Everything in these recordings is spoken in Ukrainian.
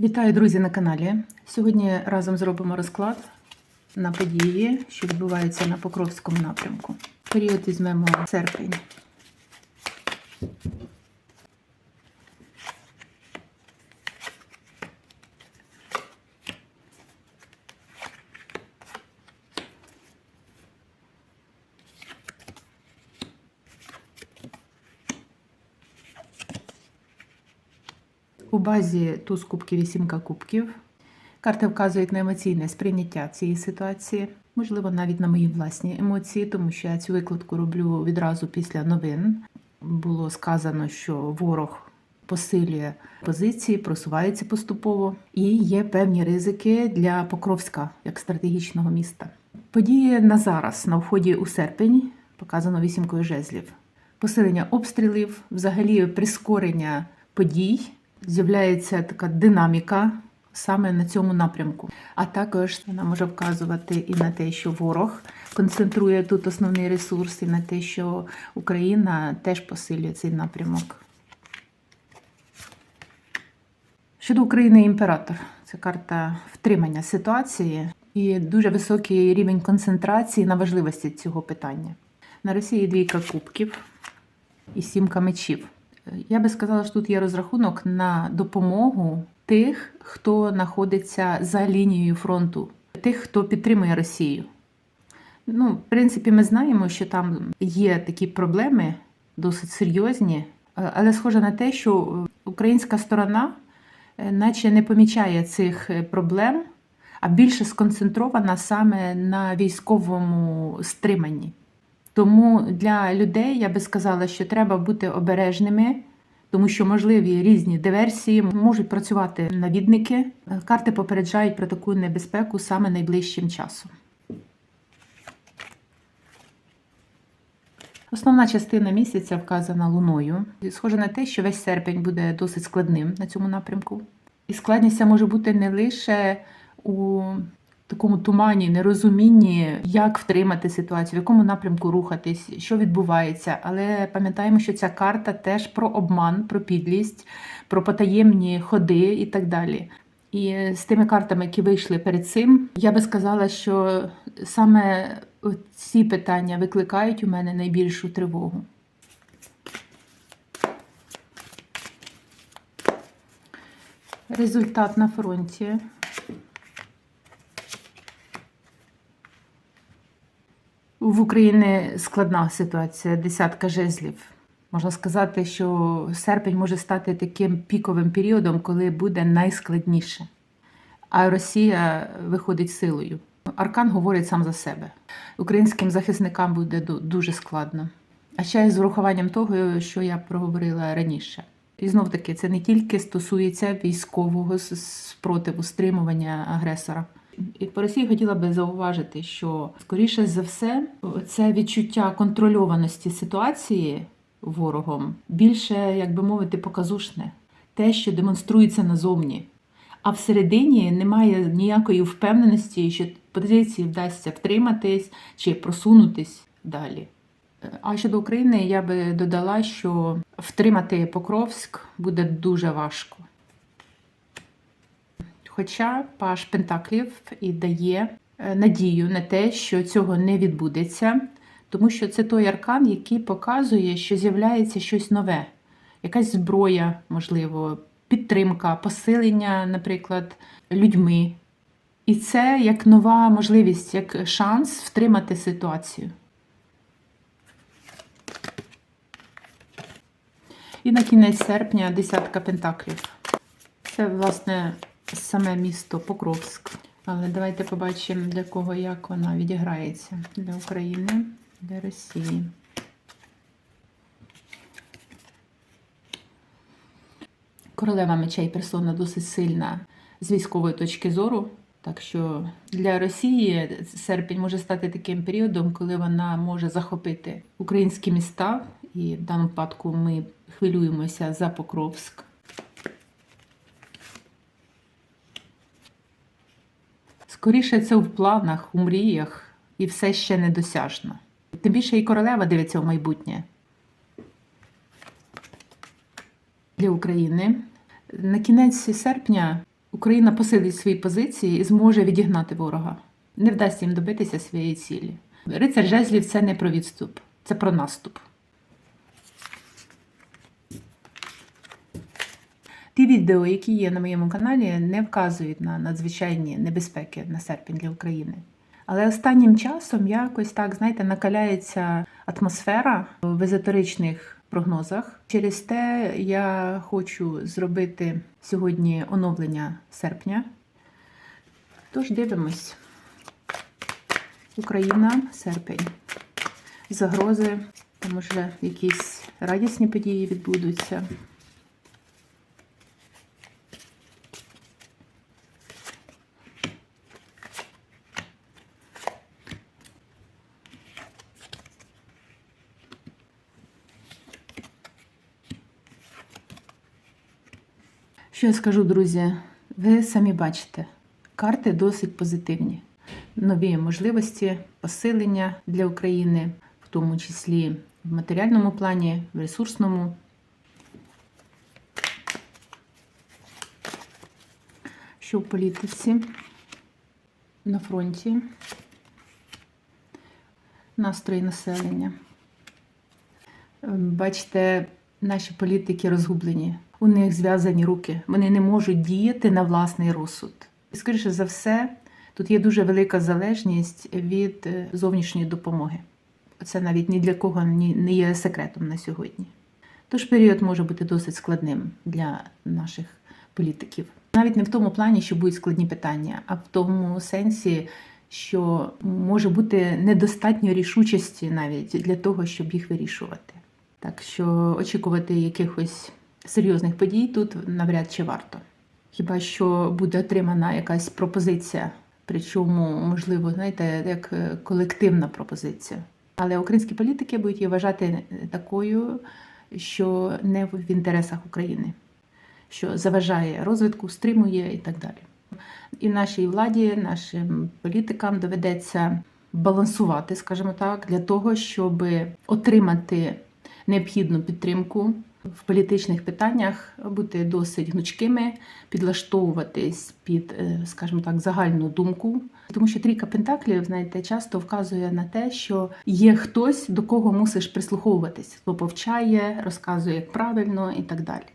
Вітаю, друзі, на каналі. Сьогодні разом зробимо розклад на події, що відбуваються на Покровському напрямку. Період візьмемо серпень. У базі туз кубків і сімка кубків. Карти вказують на емоційне сприйняття цієї ситуації, можливо, навіть на мої власні емоції, тому що я цю викладку роблю відразу після новин. Було сказано, що ворог посилює позиції, просувається поступово, і є певні ризики для Покровська як стратегічного міста. Події на зараз на вході у серпень показано вісімкою жезлів. Посилення обстрілів, взагалі прискорення подій, з'являється така динаміка саме на цьому напрямку. А також вона може вказувати і на те, що ворог концентрує тут основний ресурс, і на те, що Україна теж посилює цей напрямок. Щодо України імператор, це карта втримання ситуації і дуже високий рівень концентрації на важливості цього питання. На Росії двійка кубків і сімка мечів. Я би сказала, що тут є розрахунок на допомогу тих, хто знаходиться за лінією фронту, тих, хто підтримує Росію. Ну, в принципі, ми знаємо, що там є такі проблеми досить серйозні, але схоже на те, що українська сторона, е, наче не помічає цих е, проблем, а більше сконцентрована саме на військовому стриманні. Тому для людей я би сказала, що треба бути обережними, тому що можливі різні диверсії можуть працювати навідники. Карти попереджають про таку небезпеку саме найближчим часом. Основна частина місяця вказана луною. Схоже на те, що весь серпень буде досить складним на цьому напрямку. І складність може бути не лише у такому тумані, нерозумінні, як втримати ситуацію, в якому напрямку рухатись, що відбувається. Але пам'ятаємо, що ця карта теж про обман, про підлість, про потаємні ходи і так далі. І з тими картами, які вийшли перед цим, я би сказала, що саме ці питання викликають у мене найбільшу тривогу. Результат на фронті. В Україні складна ситуація, десятка жезлів. Можна сказати, що серпень може стати таким піковим періодом, коли буде найскладніше. А Росія виходить силою. Аркан говорить сам за себе. Українським захисникам буде дуже складно. А ще й з урахуванням того, що я проговорила раніше. І знов таки, це не тільки стосується військового спротиву, стримування агресора. По Росії хотіла би зауважити, що скоріше за все, це відчуття контрольованості ситуації ворогом більше, як би мовити, показушне, те, що демонструється назовні. А всередині немає ніякої впевненості, що позиції вдасться втриматись чи просунутись далі. А щодо України я би додала, що втримати Покровськ буде дуже важко. Хоча Паш Пентаклів і дає надію на те, що цього не відбудеться, тому що це той аркан, який показує, що з'являється щось нове, якась зброя, можливо, підтримка, посилення, наприклад, людьми. І це як нова можливість, як шанс втримати ситуацію. І на кінець серпня десятка пентаклів. Це, власне, саме місто Покровськ. Але давайте побачимо, для кого як вона відіграється. Для України, для Росії. Королева мечей персона досить сильна з військової точки зору. Так що для Росії серпень може стати таким періодом, коли вона може захопити українські міста. І в даному випадку ми хвилюємося за Покровськ. Скоріше це в планах, у мріях і все ще недосяжно. Тим більше і королева дивиться в майбутнє. Для України на кінець серпня Україна посилить свої позиції і зможе відігнати ворога. Не вдасться їм добитися своєї цілі. Рицар жезлів це не про відступ, це про наступ. Ті відео, які є на моєму каналі, не вказують на надзвичайні небезпеки на серпень для України. Але останнім часом якось так, знаєте, накаляється атмосфера в езотеричних прогнозах. Через те я хочу зробити сьогодні оновлення серпня. Тож дивимось. Україна, серпень. Загрози, там може якісь радісні події відбудуться. Я скажу, друзі? Ви самі бачите, карти досить позитивні. Нові можливості, посилення для України, в тому числі в матеріальному плані, в ресурсному. Що в політиці на фронті, настрої населення. Бачите, наші політики розгублені. У них зв'язані руки. Вони не можуть діяти на власний розсуд. І, скоріше за все, тут є дуже велика залежність від е, зовнішньої допомоги. Це навіть ні для кого не є секретом на сьогодні. Тож період може бути досить складним для наших політиків. Навіть не в тому плані, що будуть складні питання, а в тому сенсі, що може бути недостатньо рішучості навіть для того, щоб їх вирішувати. Так що очікувати якихось серйозних подій тут навряд чи варто. Хіба що буде отримана якась пропозиція, причому, можливо, знаєте, як е, колективна пропозиція. Але українські політики будуть її вважати такою, що не в інтересах України, що заважає розвитку, стримує і так далі. І нашій владі, нашим політикам доведеться балансувати, скажімо так, для того, щоб отримати необхідну підтримку в політичних питаннях, бути досить гнучкими, підлаштовуватись під, е, скажімо так, загальну думку. Тому що трійка пентаклів, знаєте, часто вказує на те, що є хтось, до кого мусиш прислуховуватись, хто повчає, розказує як правильно і так далі.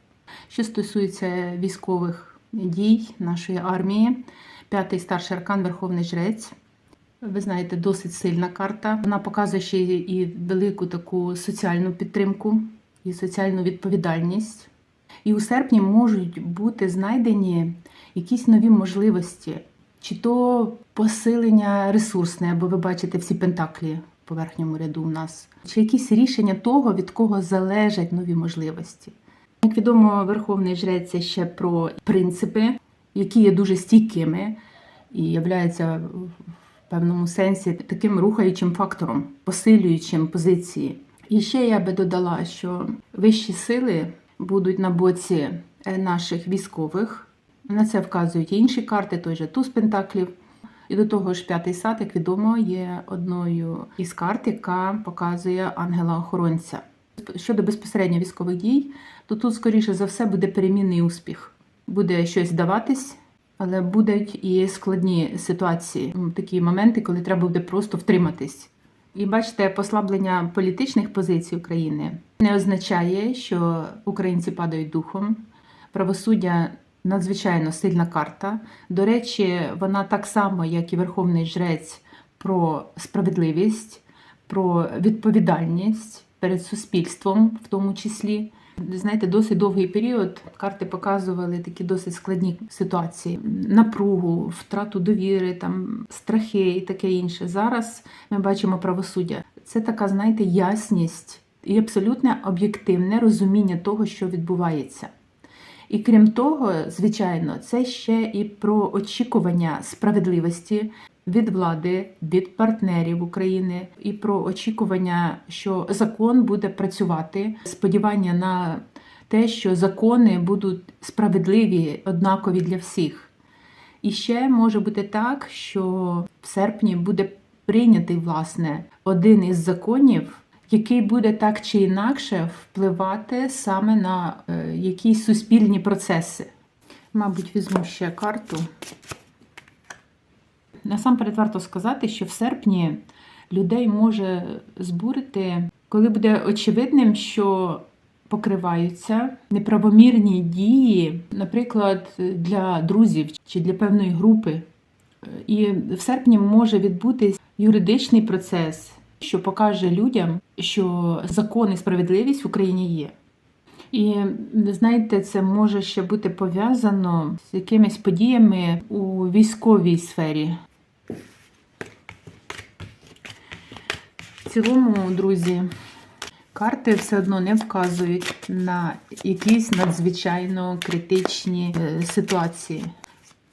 Що стосується військових дій нашої армії, п'ятий старший аркан Верховний Жрець. Ви знаєте, досить сильна карта. Вона показує ще і велику таку соціальну підтримку і соціальну відповідальність. І у серпні можуть бути знайдені якісь нові можливості, чи то посилення ресурсне, бо ви бачите всі пентаклі в поверхньому ряду у нас, чи якісь рішення того, від кого залежать нові можливості. Як відомо, Верховний Жрець це ще про принципи, які є дуже стійкими і являються в певному сенсі таким рухаючим фактором, посилюючим позиції. І ще я би додала, що вищі сили будуть на боці е, наших військових. На це вказують інші карти, той же туз пентаклів. І до того ж, п'ятий сад, як відомо, є одною із карт, яка показує ангела-охоронця. Щодо безпосередньо військових дій, то тут, скоріше за все, буде перемінний успіх. Буде щось даватись, але будуть і складні ситуації, такі моменти, коли треба буде просто втриматись. І бачите, послаблення політичних позицій України не означає, що українці падають духом. Правосуддя надзвичайно сильна карта. До речі, вона так само, як і Верховний Жрець, про справедливість, про відповідальність перед суспільством, в тому числі. Знаєте, досить довгий період карти показували такі досить складні ситуації: напругу, втрату довіри, там страхи і таке інше. Зараз ми бачимо правосуддя. Це така, знаєте, ясність і абсолютне об'єктивне розуміння того, що відбувається. І крім того, звичайно, це ще і про очікування справедливості від влади, від партнерів України, і про очікування, що закон буде працювати, сподівання на те, що закони будуть справедливі, однакові для всіх. І ще може бути так, що в серпні буде прийнятий власне один із законів, який буде так чи інакше впливати саме на е, якісь суспільні процеси. Мабуть, візьму ще карту. Насамперед варто сказати, що в серпні людей може збурити, коли буде очевидним, що покриваються неправомірні дії, наприклад, для друзів чи для певної групи. І в серпні може відбутись юридичний процес, що покаже людям, що закон і справедливість в Україні є. І знаєте, це може ще бути пов'язано з якимись подіями у військовій сфері. Цілому, друзі, карти все одно не вказують на якісь надзвичайно критичні е, ситуації.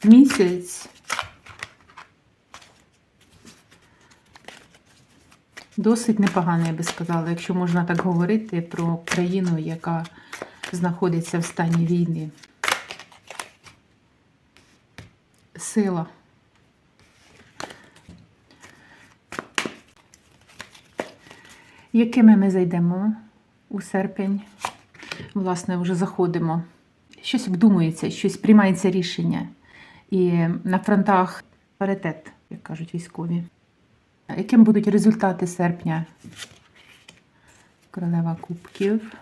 Місяць досить непоганий, я би сказала, якщо можна так говорити про країну, яка знаходиться в стані війни. Сила. Якими ми зайдемо у серпень? Власне, вже заходимо. Щось обдумується, щось приймається рішення. І на фронтах паритет, як кажуть військові. Яким будуть результати серпня? Королева кубків.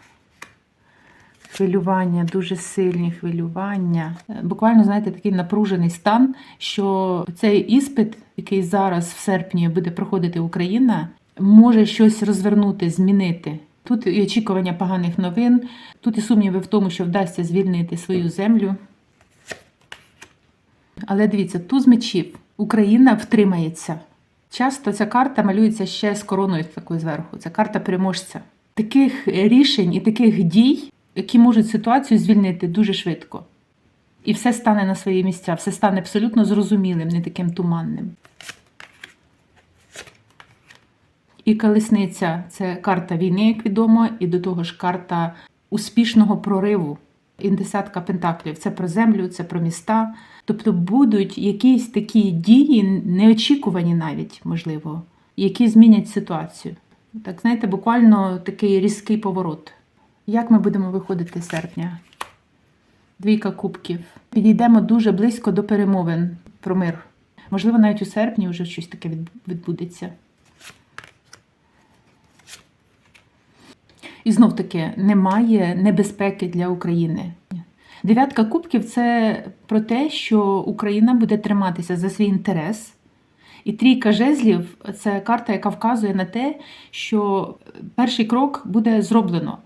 Хвилювання, дуже сильні хвилювання. Буквально, знаєте, такий напружений стан, що цей іспит, який зараз в серпні буде проходити Україна, може щось розвернути, змінити. Тут і очікування поганих новин, тут і сумніви в тому, що вдасться звільнити свою землю. Але дивіться, туз мечів. Україна втримається. Часто ця карта малюється ще з короною такою зверху. Це карта переможця. Таких рішень і таких дій, які можуть ситуацію звільнити дуже швидко. І все стане на свої місця, все стане абсолютно зрозумілим, не таким туманним. І колесниця це карта війни, як відомо, і до того ж карта успішного прориву. І десятка пентаклів це про землю, це про міста. Тобто будуть якісь такі дії, неочікувані навіть, можливо, які змінять ситуацію. Так, знаєте, буквально такий різкий поворот. Як ми будемо виходити з серпня? Двійка кубків. Підійдемо дуже близько до перемовин про мир. Можливо, навіть у серпні вже щось таке відбудеться. І знов таки немає небезпеки для України. Дев'ятка кубків це про те, що Україна буде триматися за свій інтерес. І трійка жезлів це карта, яка вказує на те, що перший крок буде зроблено,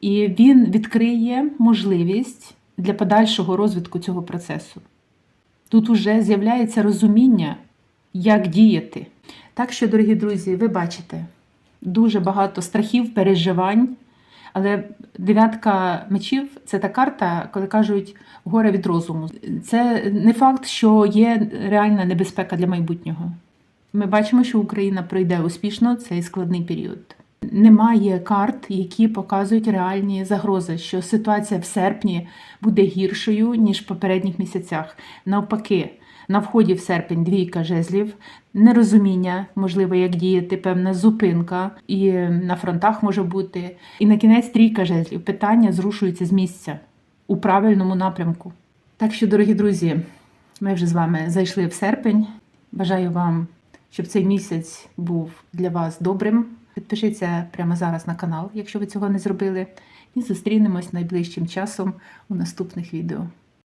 і він відкриє можливість для подальшого розвитку цього процесу. Тут уже з'являється розуміння, як діяти. Так що, дорогі друзі, ви бачите дуже багато страхів, переживань. Але дев'ятка мечів це та карта, коли кажуть горе від розуму. Це не факт, що є реальна небезпека для майбутнього. Ми бачимо, що Україна пройде успішно цей складний період. Немає карт, які показують реальні загрози, що ситуація в серпні буде гіршою ніж в попередніх місяцях. Навпаки, на вході в серпень двійка жезлів, нерозуміння, можливо, як діяти, певна зупинка, і на фронтах може бути. І на кінець трійка жезлів. Питання зрушуються з місця у правильному напрямку. Так що, дорогі друзі, ми вже з вами зайшли в серпень. Бажаю вам, щоб цей місяць був для вас добрим. Підпишіться прямо зараз на канал, якщо ви цього не зробили. І зустрінемось найближчим часом у наступних відео.